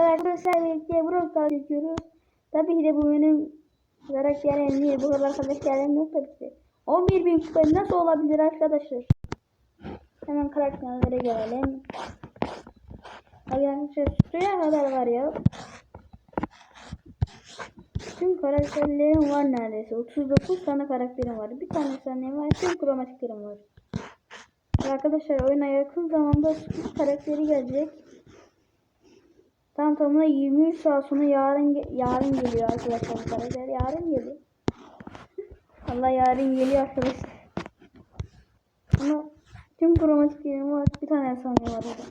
arkadaşlar birlikte Brawl çekiyoruz. Tabii ki de bu benim karakterim değil. Bu kadar karakterim yok tabii ki. 11 bin kupa nasıl olabilir arkadaşlar? Hemen karakterlere gelelim. Arkadaşlar suya kadar var ya. Tüm karakterlerim var neredeyse. 39 tane karakterim var. Bir tane saniye var. Tüm kromatiklerim var. Arkadaşlar oyuna yakın zamanda sürpriz karakteri gelecek. Tam tamına 23 saat sonra yarın yarın geliyor arkadaşlar. Yarın geliyor. Allah yarın geliyor arkadaşlar. Ama tüm kromatiklerim var. Bir tane efsane var orada.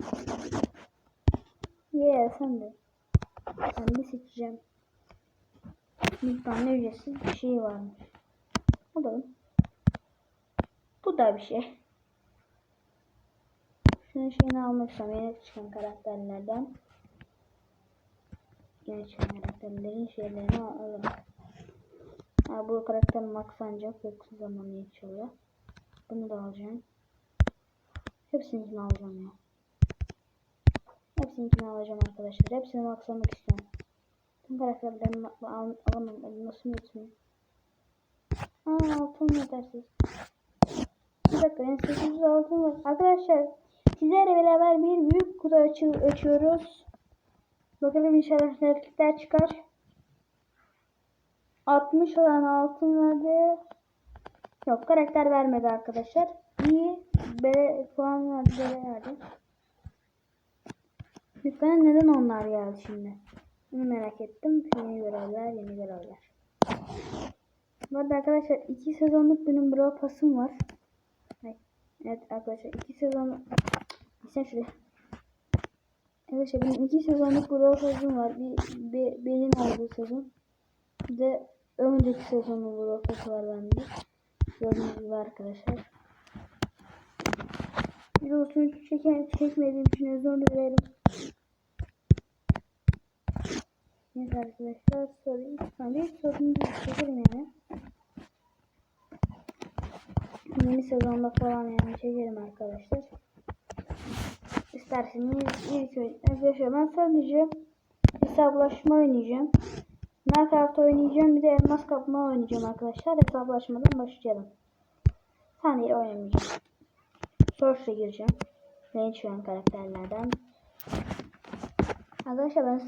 Yeah sen de. Ben de seçeceğim. Bir tane ücretsiz bir şey varmış. Da bu da bir şey. Şunun şeyini almak istiyorum. Yeni çıkan karakterlerden. Çıkan karakterlerin şeylerini alalım. Ha, bu karakter max ancak yoksa zamanı geçiyor. Bunu da alacağım. Hepsini alacağım ya. Hepsini alacağım arkadaşlar. Hepsini maxlamak istiyorum. Tüm karakterlerini al al alamam. Nasıl yetmiyor? Aa altın yetersiz. Bir dakika yani 800 altın var. Arkadaşlar sizlerle beraber bir büyük kutu açı açıyoruz. Bakalım inşallah replikler çıkar. 60 olan altın verdi. Yok karakter vermedi arkadaşlar. İyi B puan verdi. B verdi. Lütfen neden onlar geldi şimdi? Bunu merak ettim. Yeni görevler, yeni görevler. Bu arada arkadaşlar iki sezonluk benim Brawl Pass'ım var. Evet arkadaşlar iki sezon sen şuraya. Arkadaşlar benim iki sezonluk Brawl Pass'ım var. Bir, bir benim olduğu sezon. Bir de önceki sezonun Brawl Pass'ı var bende. Gördüğünüz gibi arkadaşlar. Videosunu çeken, çekmediğim için özür dilerim. Neyse arkadaşlar sorayım. Bir sorun değil. Çekerim yani. Yeni sezonda falan yani çekerim arkadaşlar. İsterseniz ilk önce arkadaşlar ben sadece hesaplaşma oynayacağım. Minecraft oynayacağım bir de elmas kapma oynayacağım arkadaşlar. Hesaplaşmadan başlayalım. Saniye oynamayacağım. Source'a gireceğim. Yeni çıkan karakterlerden. Arkadaşlar ben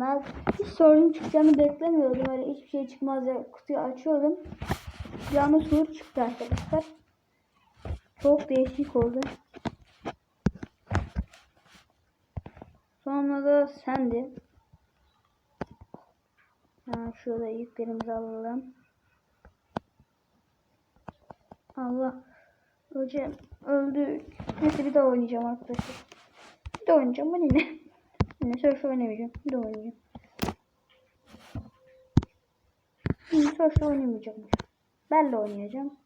ben hiç sorun çıkacağını beklemiyordum. Öyle hiçbir şey çıkmaz ya kutuyu açıyordum. Anda soru çıktı arkadaşlar. Çok değişik oldu. Sonra da sendi. Ha, şurada yüklerimizi alalım. Allah. Hocam öldü. Neyse bir daha oynayacağım arkadaşlar. Bir daha oynayacağım. Ben yine. Yine surf oynamayacağım. Bir daha oynayacağım. Yine surf oynamayacağım. Ben de oynayacağım.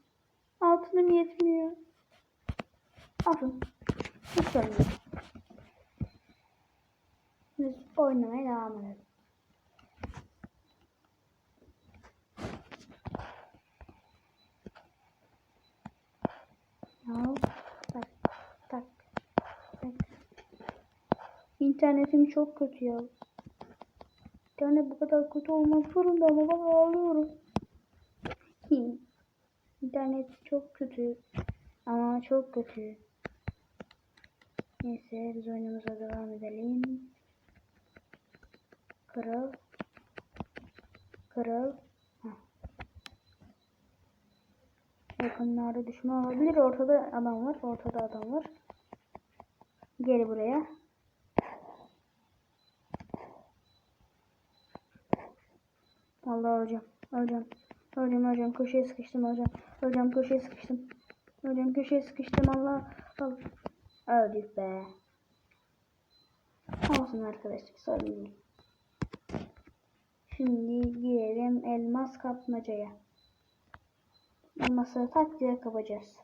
Altınım yetmiyor. Alın. Hiç sorun yok. Biz oynamaya devam edelim. Al. Tak. Tak. Tak. İnternetim çok kötü ya. İnternet bu kadar kötü olmak zorunda ama ben ağlıyorum. İnternet çok kötü. Ama çok kötü. Neyse biz oyunumuza devam edelim. Kral. Heh. Yakınlarda düşman olabilir. Ortada adam var. Ortada adam var. Gel buraya. Allah hocam. Hocam. Hocam hocam köşeye sıkıştım hocam. Hocam köşeye sıkıştım. Hocam köşeye sıkıştım Allah. Allah. Öldük be. Olsun arkadaşlar sorun değil. Şimdi girelim elmas kapmacaya. Elmasları tak diye kapacağız.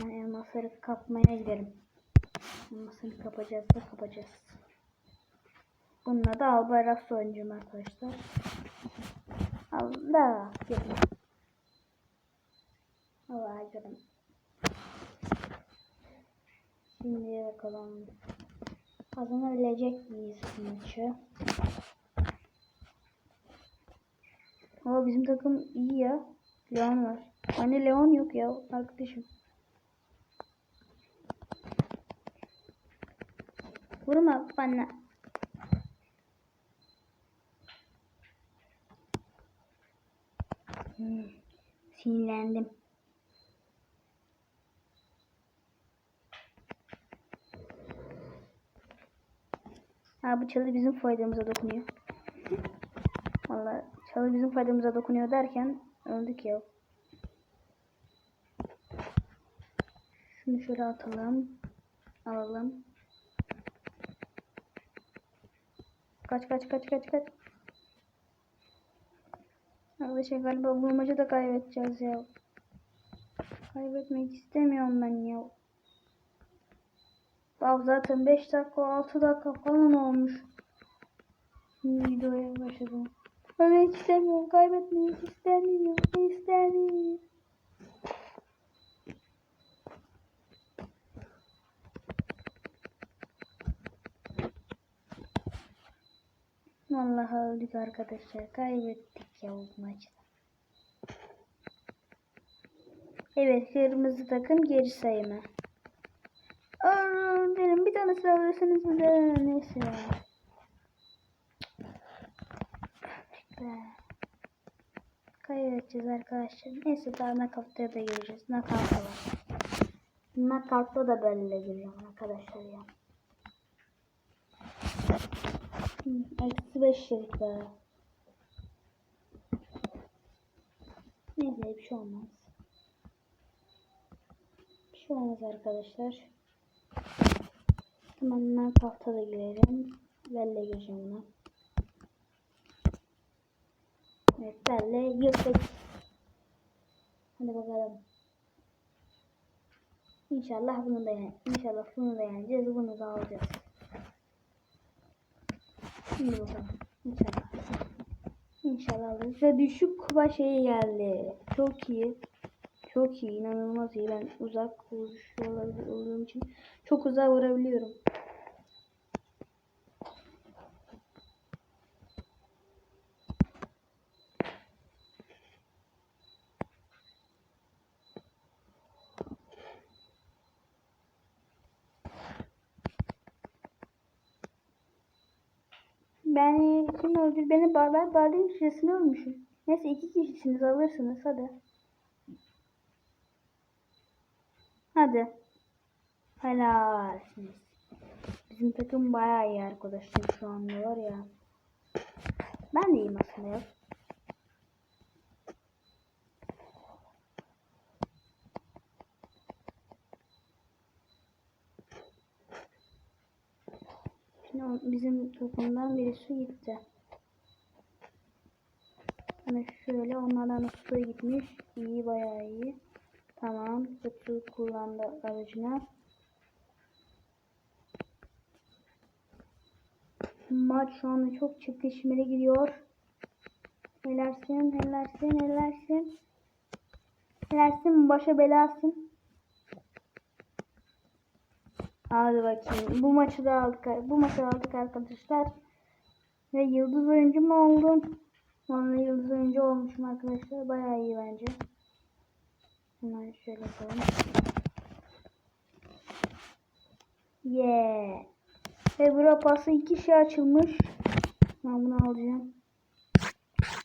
Ben elmasları kapmaya giderim. Elmasları kapacağız da kapacağız. Bununla da Albayrak oynayacağım arkadaşlar. Allah gelin. Allah gelin. Şimdi bakalım. Kazanabilecek miyiz maçı? Ama bizim takım iyi ya. Leon var. Hani Leon yok ya arkadaşım. Vurma bana. Hmm, sinirlendim. Ha bu çalı bizim faydamıza dokunuyor. Vallahi çalı bizim faydamıza dokunuyor derken öldük ya. Şunu şöyle atalım. Alalım. Kaç kaç kaç kaç kaç. Arkadaşlar galiba bu maçı da kaybedeceğiz ya. Kaybetmek istemiyorum ben ya. Daha zaten 5 dakika 6 dakika falan olmuş. Videoya başladım. Ben hiç istemiyorum. Kaybetmeyi hiç istemiyorum. İstemiyorum. Vallahi öldük arkadaşlar. Kaybettik ya bu maçı. Evet kırmızı takım geri sayımı. Benim bir tane sıra verirseniz bir de neyse be. Arkadaşlar. Neyse daha nakavtaya da gireceğiz. Nakavta var. Nakavta da böyle gireceğim arkadaşlar ya. Eksi beş yedik be. Neyse bir şey olmaz. Bir şey olmaz arkadaşlar. Hemen nakavta da girelim. Belle gireceğim buna. Evet Belle girdik. Hadi bakalım. İnşallah bunu da İnşallah bunu da yeneceğiz. Bunu da alacağız. Şimdi bakalım. İnşallah. İnşallah alırız. Ve düşük kuba şeyi geldi. Çok iyi. Çok iyi. inanılmaz iyi. Ben uzak vuruşuyor olduğum için çok uzağa vurabiliyorum. Beni kim öldür? Beni barbar barbar kişisini ölmüşüm. Neyse iki kişisiniz alırsınız hadi. Hadi. Helalsiniz. Bizim takım bayağı iyi arkadaşlar şu anda var ya. Ben de iyiyim aslında ya. Şimdi bizim takımdan birisi gitti. Hani şöyle onlardan kutu gitmiş. İyi bayağı iyi. Tamam. Kutu kullandı aracına. Maç şu anda çok çekişmeli gidiyor. Helalsin, helalsin, helalsin. Helalsin, başa belasın. Hadi bakayım. Bu maçı da aldık. Bu maçı aldık arkadaşlar. Ve yıldız oyuncu mu oldum? Vallahi yıldız oyuncu olmuşum arkadaşlar. Bayağı iyi bence. Hemen şöyle yapalım. Yeah. Ve bura pası iki şey açılmış. Ben bunu alacağım.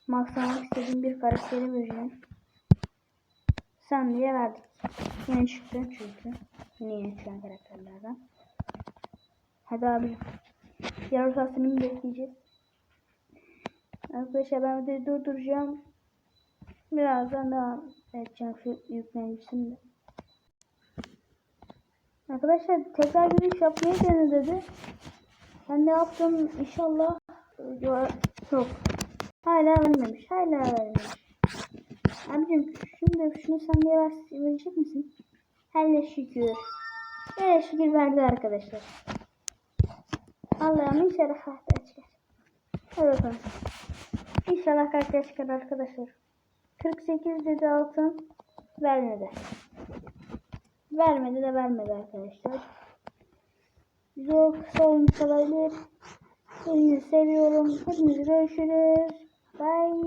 Max almak istediğim bir karakteri vereceğim. Sen diye verdik. Yine çıktı çünkü. Niye çıkan karakterlerden. Hadi abi. Yarı saatini bekleyeceğiz. Arkadaşlar ben videoyu durduracağım. Birazdan devam edeceğim şu yüklenicini de. Arkadaşlar tekrar bir iş yapmayı dene dedi. Ben de yaptım inşallah. Yo- Yok. Hala vermemiş. Hala vermemiş. Abicim şimdi şunu sen ver, verecek misin? Hele şükür. Hele şükür verdi arkadaşlar. Allah'ım inşallah karakter çıkar. Hadi bakalım. İnşallah karakter çıkar arkadaşlar. 48 dedi altın. Vermedi. Vermedi de vermedi arkadaşlar. Video kısa olmuş olabilir. Hepinizi seviyorum. Hepinizi görüşürüz. Bye.